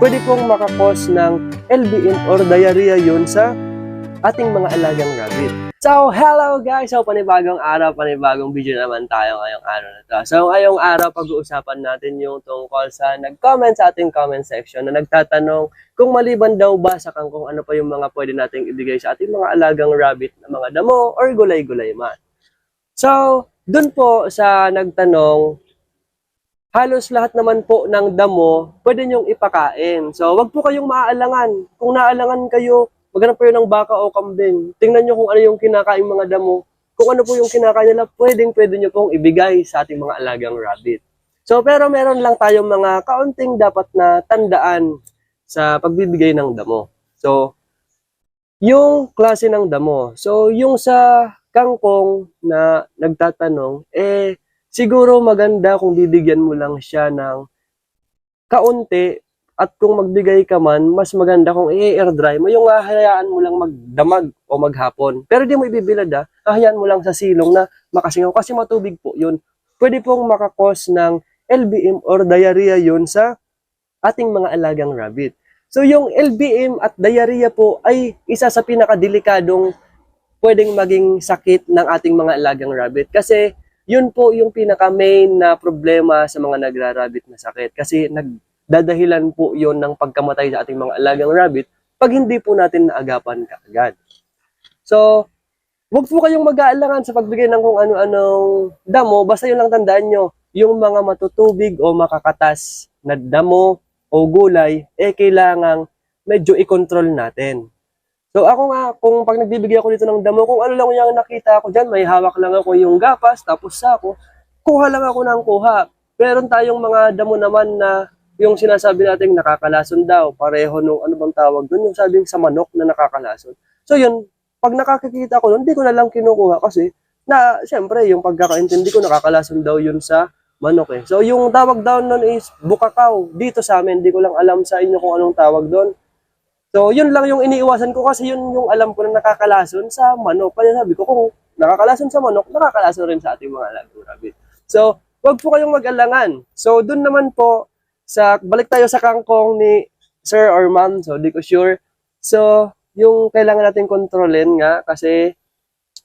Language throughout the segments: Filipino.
pwede pong makakos ng LBM or diarrhea yun sa ating mga alagang rabbit. So, hello guys! So, panibagong araw, panibagong video naman tayo ngayong araw na to. So, ngayong araw, pag-uusapan natin yung tungkol sa nag-comment sa ating comment section na nagtatanong kung maliban daw ba sa kangkong ano pa yung mga pwede nating ibigay sa ating mga alagang rabbit na mga damo or gulay-gulay man. So, dun po sa nagtanong, halos lahat naman po ng damo, pwede nyong ipakain. So, wag po kayong maaalangan. Kung naalangan kayo, maghanap kayo ng baka o kambing. Tingnan nyo kung ano yung kinakain mga damo. Kung ano po yung kinakain nila, pwedeng pwede nyo pong ibigay sa ating mga alagang rabbit. So, pero meron lang tayong mga kaunting dapat na tandaan sa pagbibigay ng damo. So, yung klase ng damo. So, yung sa kangkong na nagtatanong, eh, siguro maganda kung bibigyan mo lang siya ng kaunti at kung magbigay ka man, mas maganda kung i-air dry mo, yung hahayaan mo lang magdamag o maghapon. Pero di mo ibibilad ah, hahayaan mo lang sa silong na makasingaw kasi matubig po yun. Pwede pong makakos ng LBM or diarrhea yun sa ating mga alagang rabbit. So yung LBM at diarrhea po ay isa sa pinakadelikadong pwedeng maging sakit ng ating mga alagang rabbit kasi yun po yung pinaka main na problema sa mga nagra-rabbit na sakit kasi nagdadahilan po yun ng pagkamatay sa ating mga alagang rabbit pag hindi po natin naagapan kaagad. So, wag po kayong mag-aalangan sa pagbigay ng kung ano-anong damo, basta yun lang tandaan nyo, yung mga matutubig o makakatas na damo o gulay, eh kailangang medyo i-control natin. So ako nga, kung pag nagbibigay ako dito ng damo, kung ano lang yung nakita ko dyan, may hawak lang ako yung gapas, tapos sako, kuha lang ako ng kuha. Meron tayong mga damo naman na yung sinasabi natin nakakalason daw, pareho nung ano bang tawag doon, yung sabing sa manok na nakakalason. So yun, pag nakakikita ko nun, hindi ko na lang kinukuha kasi na, siyempre, yung pagkakaintindi ko, nakakalason daw yun sa manok eh. So yung tawag daw nun is bukakaw. Dito sa amin, hindi ko lang alam sa inyo kung anong tawag doon. So, yun lang yung iniiwasan ko kasi yun yung alam ko na nakakalason sa manok. Kaya sabi ko, kung nakakalason sa manok, nakakalason rin sa ating mga alagang rabbit. So, wag po kayong mag-alangan. So, dun naman po, sa balik tayo sa kangkong ni sir or ma'am, so di ko sure. So, yung kailangan natin kontrolin nga kasi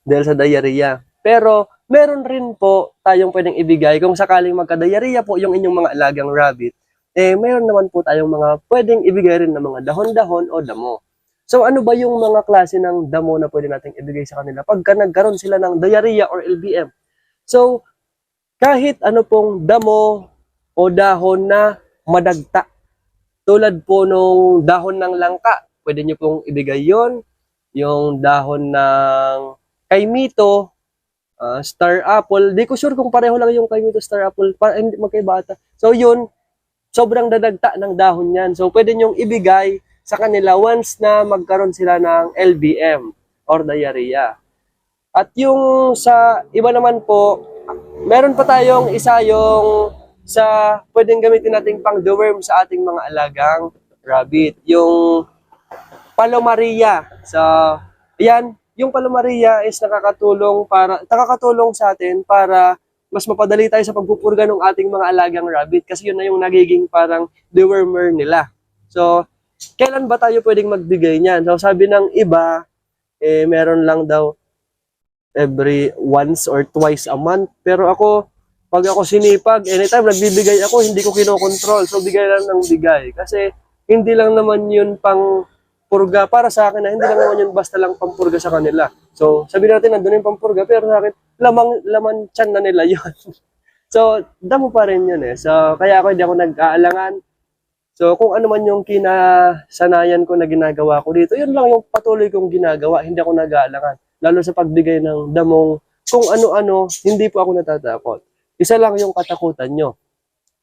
dahil sa diarrhea. Pero, meron rin po tayong pwedeng ibigay kung sakaling magka-diarrhea po yung inyong mga alagang rabbit eh mayroon naman po tayong mga pwedeng ibigay rin ng mga dahon-dahon o damo. So ano ba yung mga klase ng damo na pwede nating ibigay sa kanila pagka nagkaroon sila ng diarrhea or LBM? So kahit ano pong damo o dahon na madagta, tulad po nung dahon ng langka, pwede nyo pong ibigay yon yung dahon ng kaimito, ah, star apple, di ko sure kung pareho lang yung kaimito star apple, para hindi magkaiba ata. So yun, sobrang dadagta ng dahon yan. So, pwede nyong ibigay sa kanila once na magkaroon sila ng LBM or diarrhea. At yung sa iba naman po, meron pa tayong isa yung sa pwedeng gamitin nating pang deworm sa ating mga alagang rabbit. Yung palomaria. So, yan, yung palomaria is nakakatulong para nakakatulong sa atin para mas mapadali tayo sa pagpupurga ng ating mga alagang rabbit kasi yun na yung nagiging parang dewormer nila. So, kailan ba tayo pwedeng magbigay niyan? So, sabi ng iba, eh, meron lang daw every once or twice a month. Pero ako, pag ako sinipag, anytime nagbibigay ako, hindi ko kinokontrol. So, bigay lang ng bigay. Kasi, hindi lang naman yun pang purga para sa akin na hindi lang naman yun basta lang pampurga sa kanila. So, sabi natin nandun yung pampurga pero sa akin lamang laman tiyan na nila yun. so, damo pa rin yun eh. So, kaya ako hindi ako nag-aalangan. So, kung ano man yung kinasanayan ko na ginagawa ko dito, yun lang yung patuloy kong ginagawa. Hindi ako nag-aalangan. Lalo sa pagbigay ng damong kung ano-ano, hindi po ako natatakot. Isa lang yung katakutan nyo.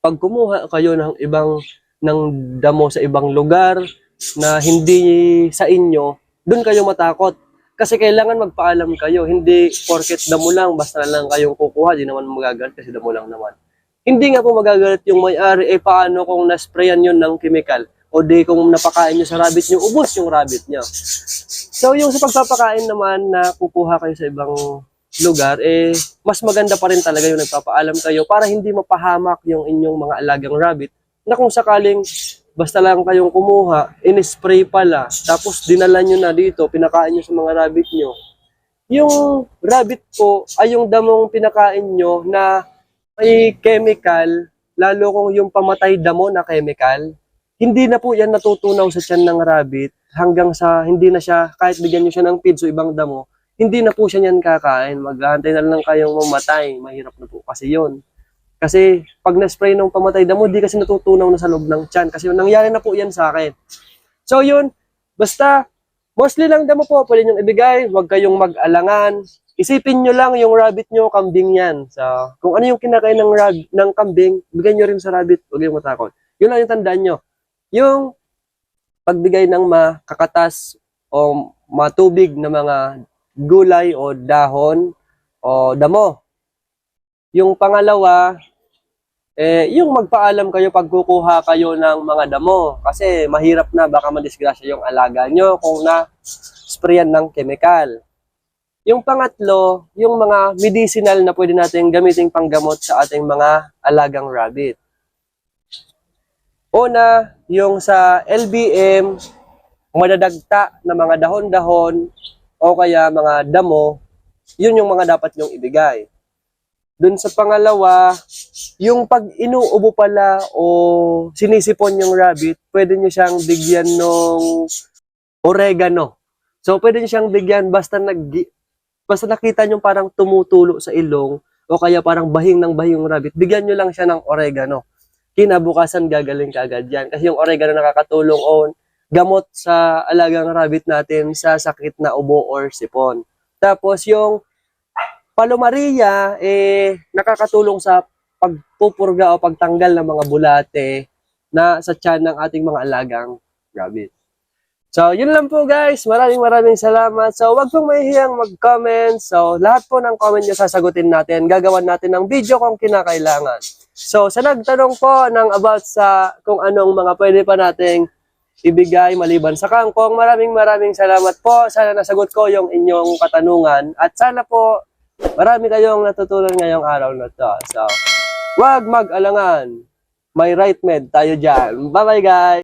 Pag kumuha kayo ng ibang ng damo sa ibang lugar, na hindi sa inyo, doon kayo matakot. Kasi kailangan magpaalam kayo. Hindi porket damo lang, basta lang kayong kukuha, di naman magagalit kasi damo lang naman. Hindi nga po magagalit yung may-ari, eh paano kung nasprayan yun ng chemical? O di kung napakain nyo sa rabbit nyo, ubos yung rabbit nyo. So yung sa pagpapakain naman na kukuha kayo sa ibang lugar, eh mas maganda pa rin talaga yung nagpapaalam kayo para hindi mapahamak yung inyong mga alagang rabbit na kung sakaling basta lang kayong kumuha, in-spray pala, tapos dinala nyo na dito, pinakain nyo sa mga rabbit nyo. Yung rabbit po ay yung damong pinakain nyo na may chemical, lalo kung yung pamatay damo na chemical, hindi na po yan natutunaw sa tiyan ng rabbit hanggang sa hindi na siya, kahit bigyan nyo siya ng feeds o ibang damo, hindi na po siya niyan kakain. Maghahantay na lang kayong mamatay. Mahirap na po kasi yon Kasi pag na-spray ng pamatay damo, di kasi natutunaw na sa loob ng tiyan. Kasi nangyari na po yan sa akin. So yun, basta mostly lang damo po, pwede nyo ibigay. Huwag kayong mag-alangan. Isipin nyo lang yung rabbit nyo, kambing yan. So, kung ano yung kinakain ng, rab ng kambing, bigay nyo rin sa rabbit. Huwag kayong matakot. Yun lang yung tandaan nyo. Yung pagbigay ng makakatas o matubig na mga gulay o dahon o damo. Yung pangalawa, eh, yung magpaalam kayo pag kukuha kayo ng mga damo. Kasi mahirap na, baka madisgrasya yung alaga nyo kung na-sprayan ng chemical. Yung pangatlo, yung mga medicinal na pwede natin gamitin panggamot sa ating mga alagang rabbit. Una, yung sa LBM, madadagta na mga dahon-dahon o kaya mga damo, yun yung mga dapat nyong ibigay. Dun sa pangalawa, yung pag inuubo pala o sinisipon yung rabbit, pwede nyo siyang bigyan ng oregano. So, pwede nyo siyang bigyan basta nag basta nakita nyo parang tumutulo sa ilong o kaya parang bahing ng bahing yung rabbit, bigyan nyo lang siya ng oregano. Kinabukasan gagaling ka yan. Kasi yung oregano nakakatulong o gamot sa alagang rabbit natin sa sakit na ubo or sipon. Tapos yung Palomaria, eh, nakakatulong sa pagpupurga o pagtanggal ng mga bulate na sa tiyan ng ating mga alagang rabbit. So, yun lang po guys. Maraming maraming salamat. So, wag pong mahihiyang mag-comment. So, lahat po ng comment nyo sasagutin natin. Gagawan natin ng video kung kinakailangan. So, sa nagtanong po ng about sa kung anong mga pwede pa nating ibigay maliban sa kangkong, maraming maraming salamat po. Sana nasagot ko yung inyong katanungan. At sana po, marami kayong natutunan ngayong araw na to. So, wag mag-alangan. May right med tayo dyan. Bye-bye guys!